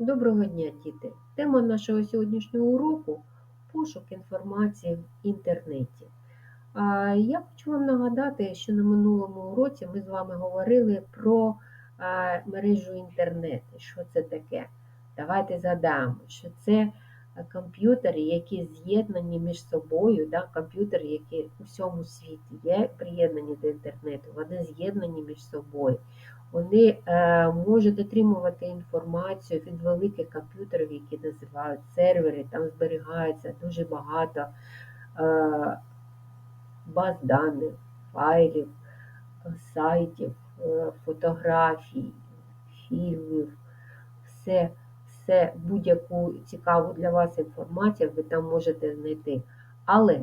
Доброго дня, діти! Тема нашого сьогоднішнього уроку пошук інформації в інтернеті. Я хочу вам нагадати, що на минулому уроці ми з вами говорили про мережу інтернету, Що це таке? Давайте згадаємо, що це комп'ютери, які з'єднані між собою, да, комп'ютери, які у всьому світі є приєднані до інтернету, вони з'єднані між собою. Вони е, можуть отримувати інформацію від великих комп'ютерів, які називають сервери, там зберігається дуже багато е, баз даних, файлів, сайтів, е, фотографій, фільмів, все, все будь-яку цікаву для вас інформацію ви там можете знайти. Але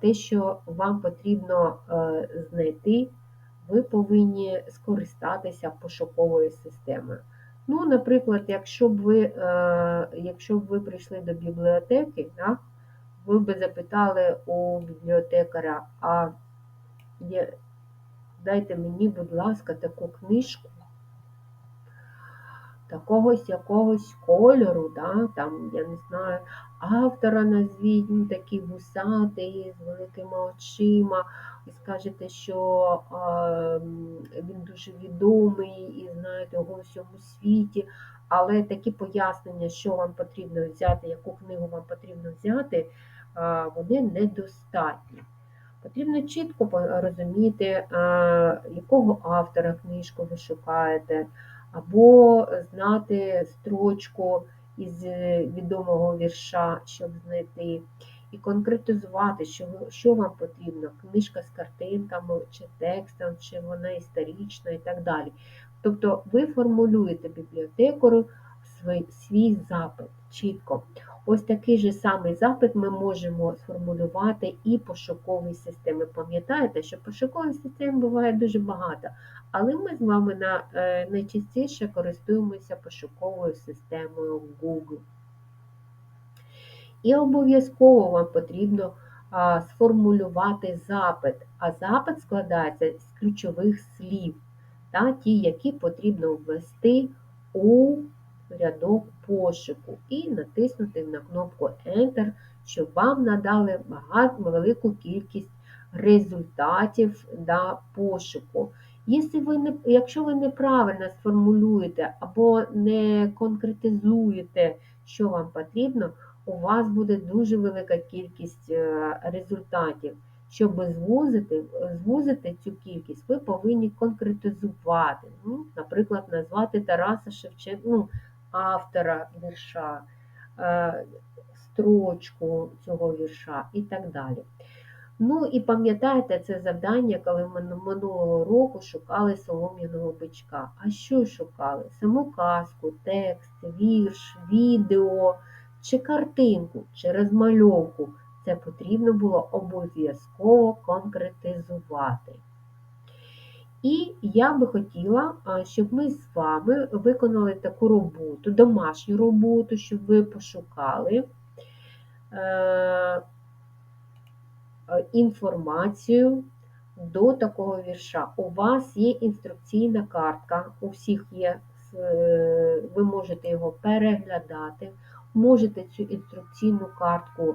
те, що вам потрібно е, знайти, ви повинні скористатися пошуковою системою. Ну, Наприклад, якщо б ви е, якщо б ви прийшли до бібліотеки, да, ви б запитали у бібліотекаря, а дайте мені, будь ласка, таку книжку, такогось якогось кольору, да, там, я не знаю, автора назвіть, ну, такий вусатий, з великими очима, і скажете, що а, він дуже відомий і знаєте його у всьому світі. Але такі пояснення, що вам потрібно взяти, яку книгу вам потрібно взяти, вони недостатні. Потрібно чітко розуміти, якого автора книжку ви шукаєте або знати строчку із відомого вірша, щоб знайти, і конкретизувати, що що вам потрібно, книжка з картинками, чи текстом, чи вона історична і так далі. Тобто ви формулюєте бібліотекару свій, свій запит чітко. Ось такий же самий запит ми можемо сформулювати і пошуковій системи. Пам'ятаєте, що пошукових систем буває дуже багато, але ми з вами на, е, найчастіше користуємося пошуковою системою Google. І обов'язково вам потрібно а, сформулювати запит, а запит складається з ключових слів, та, ті, які потрібно ввести у рядок пошуку і натиснути на кнопку Enter, щоб вам надали багато, велику кількість результатів да, пошуку. Якщо ви не, Якщо ви неправильно сформулюєте або не конкретизуєте, що вам потрібно, у вас буде дуже велика кількість е, результатів. Щоб звузити звузити цю кількість, ви повинні конкретизувати. Ну, Наприклад, назвати Тараса Шевченка, ну, автора вірша, е, строчку цього вірша і так далі. Ну і пам'ятаєте це завдання, коли ми минулого року шукали солом'яного бичка. А що шукали? Саму казку, текст, вірш, відео чи картинку, чи розмальовку. Це потрібно було обов'язково конкретизувати. І я би хотіла, щоб ми з вами виконали таку роботу, домашню роботу, щоб ви пошукали е, інформацію до такого вірша. У вас є інструкційна картка, у всіх є, е, ви можете його переглядати, можете цю інструкційну картку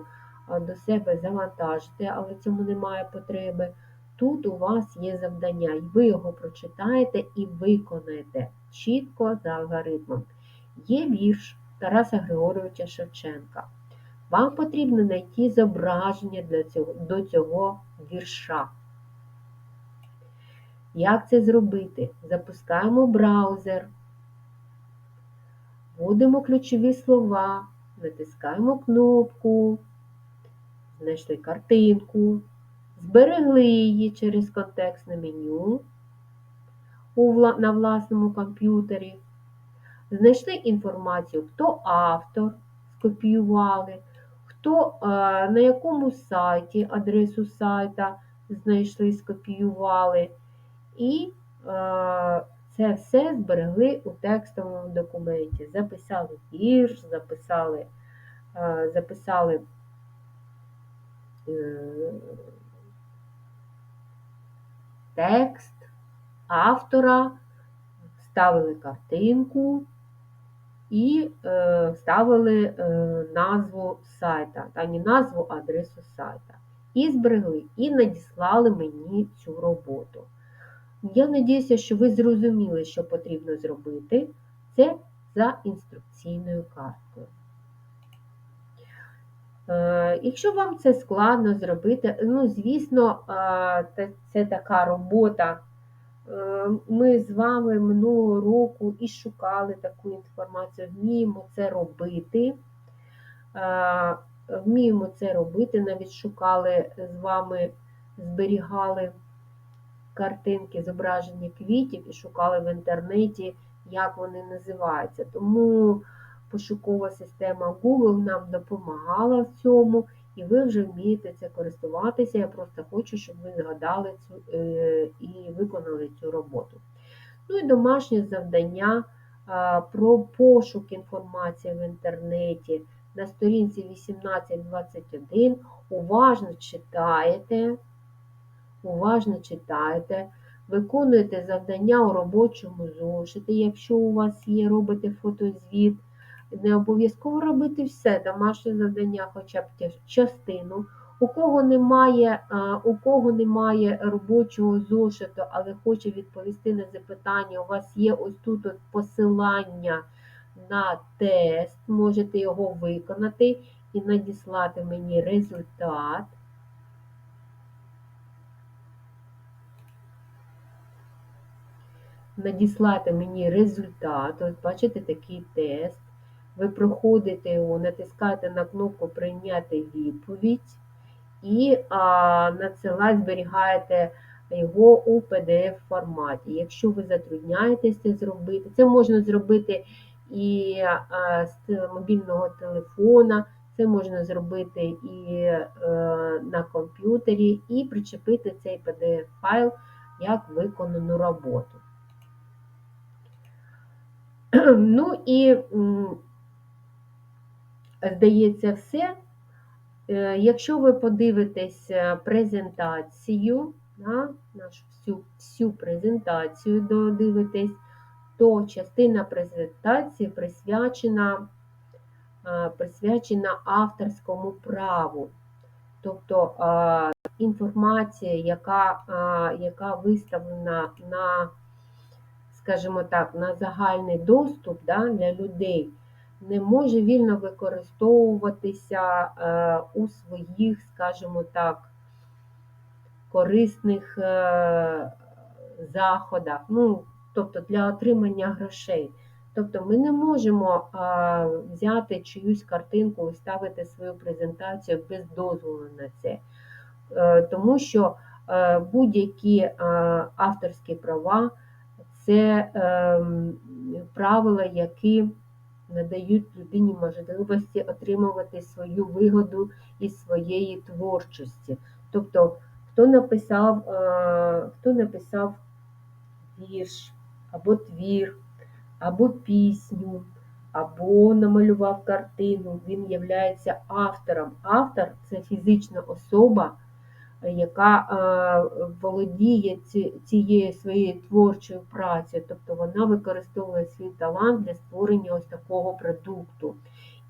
до себе завантажити, але цьому немає потреби. Тут у вас є завдання, і ви його прочитаєте і виконаєте чітко за алгоритмом. Є вірш Тараса Григоровича Шевченка. Вам потрібно знайти зображення для цього, до цього вірша. Як це зробити? Запускаємо браузер, вводимо ключові слова, натискаємо кнопку, знайшли картинку зберегли її через контекстне меню на власному комп'ютері, знайшли інформацію, хто автор, скопіювали, хто е, на якому сайті адресу сайта знайшли, скопіювали, і е, це все зберегли у текстовому документі. Записали вірш, записали, е, записали текст автора, ставили картинку і е, вставили е, назву сайта, та не назву, а адресу сайта. І зберегли, і надіслали мені цю роботу. Я надіюся, що ви зрозуміли, що потрібно зробити. Це за інструкційною карткою. Е, Якщо вам це складно зробити, ну, звісно, це така робота. Е, Ми з вами минулого року і шукали таку інформацію, вміємо це робити. Е, Вміємо це робити, навіть шукали з вами, зберігали картинки, зображення квітів і шукали в інтернеті, як вони називаються. Тому пошукова система Google нам допомагала в цьому, і ви вже вмієте це користуватися. Я просто хочу, щоб ви згадали цю е, і виконали цю роботу. Ну і домашнє завдання про пошук інформації в інтернеті на сторінці 1821. Уважно читаєте, уважно читаєте, виконуєте завдання у робочому зошиті, якщо у вас є, робите фотозвіт. Не обов'язково робити все, домашнє завдання, хоча б частину. У кого немає, у кого немає робочого зошиту, але хоче відповісти на запитання, у вас є ось тут от посилання на тест, можете його виконати і надіслати мені результат. надіслати мені результат. Ось бачите такий тест. Ви проходите його, натискаєте на кнопку Прийняти відповідь і а, надсилати, зберігаєте його у PDF форматі. Якщо ви затрудняєтесь це зробити, це можна зробити і а, з мобільного телефона, це можна зробити і е, на комп'ютері, і причепити цей PDF-файл як виконану роботу. Ну і, здається, все. Е, Якщо ви подивитесь е, презентацію, нашу всю, всю презентацію додивитесь, то частина презентації присвячена, е, присвячена авторському праву. Тобто інформація, яка, яка виставлена на скажімо так, на загальний доступ да, для людей не може вільно використовуватися е, у своїх, скажімо так, корисних е, заходах, ну, тобто для отримання грошей. Тобто ми не можемо е, взяти чиюсь картинку і ставити свою презентацію без дозволу на це. Е, тому що е, будь-які е, авторські права це ем, правила, які надають людині можливості отримувати свою вигоду із своєї творчості. Тобто, хто написав, е, хто написав вірш, або твір, або пісню, або намалював картину, він є автором. Автор це фізична особа яка е, володіє цією своєю творчою працею, тобто вона використовує свій талант для створення ось такого продукту.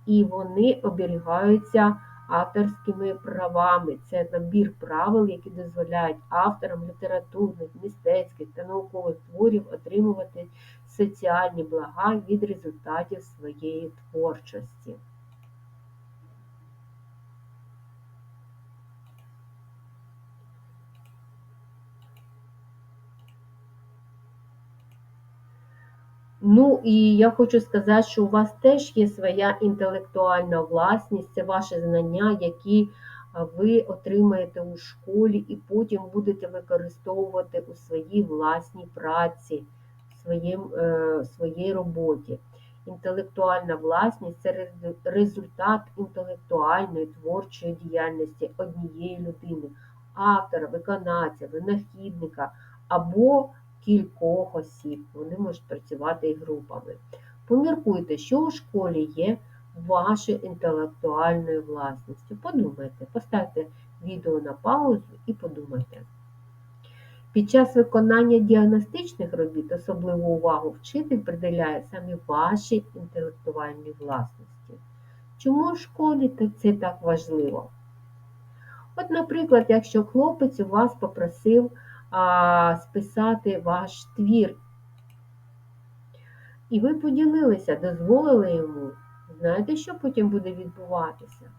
І вони оберігаються авторськими правами. Це набір правил, які дозволяють авторам літературних, мистецьких та наукових творів отримувати соціальні блага від результатів своєї творчості. Ну і я хочу сказати, що у вас теж є своя інтелектуальна власність, це ваші знання, які ви отримаєте у школі і потім будете використовувати у своїй власній праці, в е, своїй роботі. Інтелектуальна власність це результат інтелектуальної творчої діяльності однієї людини, автора, виконавця, винахідника або кількох осіб, вони можуть працювати і групами. Поміркуйте, що у школі є вашою інтелектуальною власністю. Подумайте, поставте відео на паузу і подумайте. Під час виконання діагностичних робіт особливу увагу вчитель приділяє саме вашій інтелектуальній власності. Чому в школі це так важливо? От, наприклад, якщо хлопець у вас попросив списати ваш твір, і ви поділилися, дозволили йому, знаєте, що потім буде відбуватися?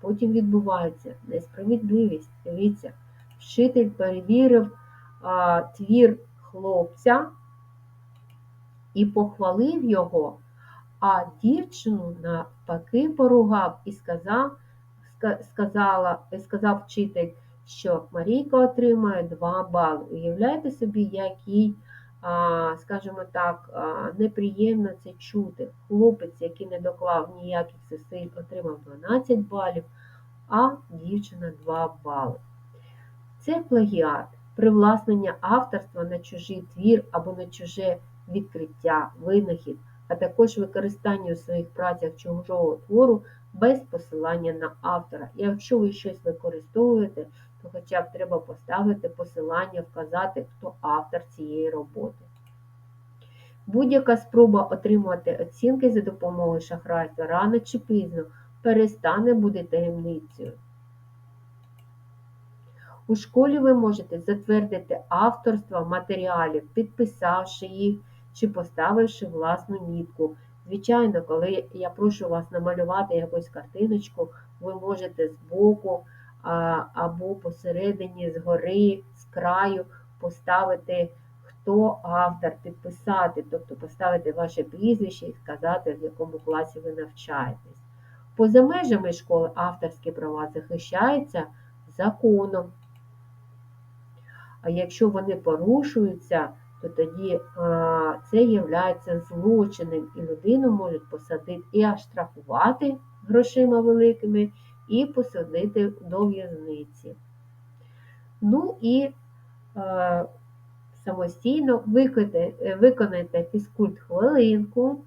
Потім відбувається несправедливість. Дивіться, вчитель перевірив а, твір хлопця і похвалив його, а дівчину навпаки поругав і сказав, сказала, сказав вчитель, що Марійка отримає 2 бали. Уявляєте собі, який, скажімо так, неприємно це чути. Хлопець, який не доклав ніяких зусиль, отримав 12 балів, а дівчина 2 бали. Це плагіат, привласнення авторства на чужий твір або на чуже відкриття, винахід, а також використання у своїх працях чужого твору без посилання на автора. Якщо ви щось використовуєте, то хоча б треба поставити посилання, вказати, хто автор цієї роботи. Будь-яка спроба отримувати оцінки за допомогою шахрайства рано чи пізно перестане бути таємницею. У школі ви можете затвердити авторство матеріалів, підписавши їх чи поставивши власну мітку. Звичайно, коли я прошу вас намалювати якусь картиночку, ви можете збоку або посередині, згори, з краю поставити, хто автор, підписати, тобто поставити ваше прізвище і сказати, в якому класі ви навчаєтесь. Поза межами школи авторські права захищаються законом. А якщо вони порушуються, то тоді це є злочином, і людину можуть посадити і аж штрафувати грошима великими, і посадити до в'язниці. Ну і е, самостійно виконайте, фізкульт хвилинку,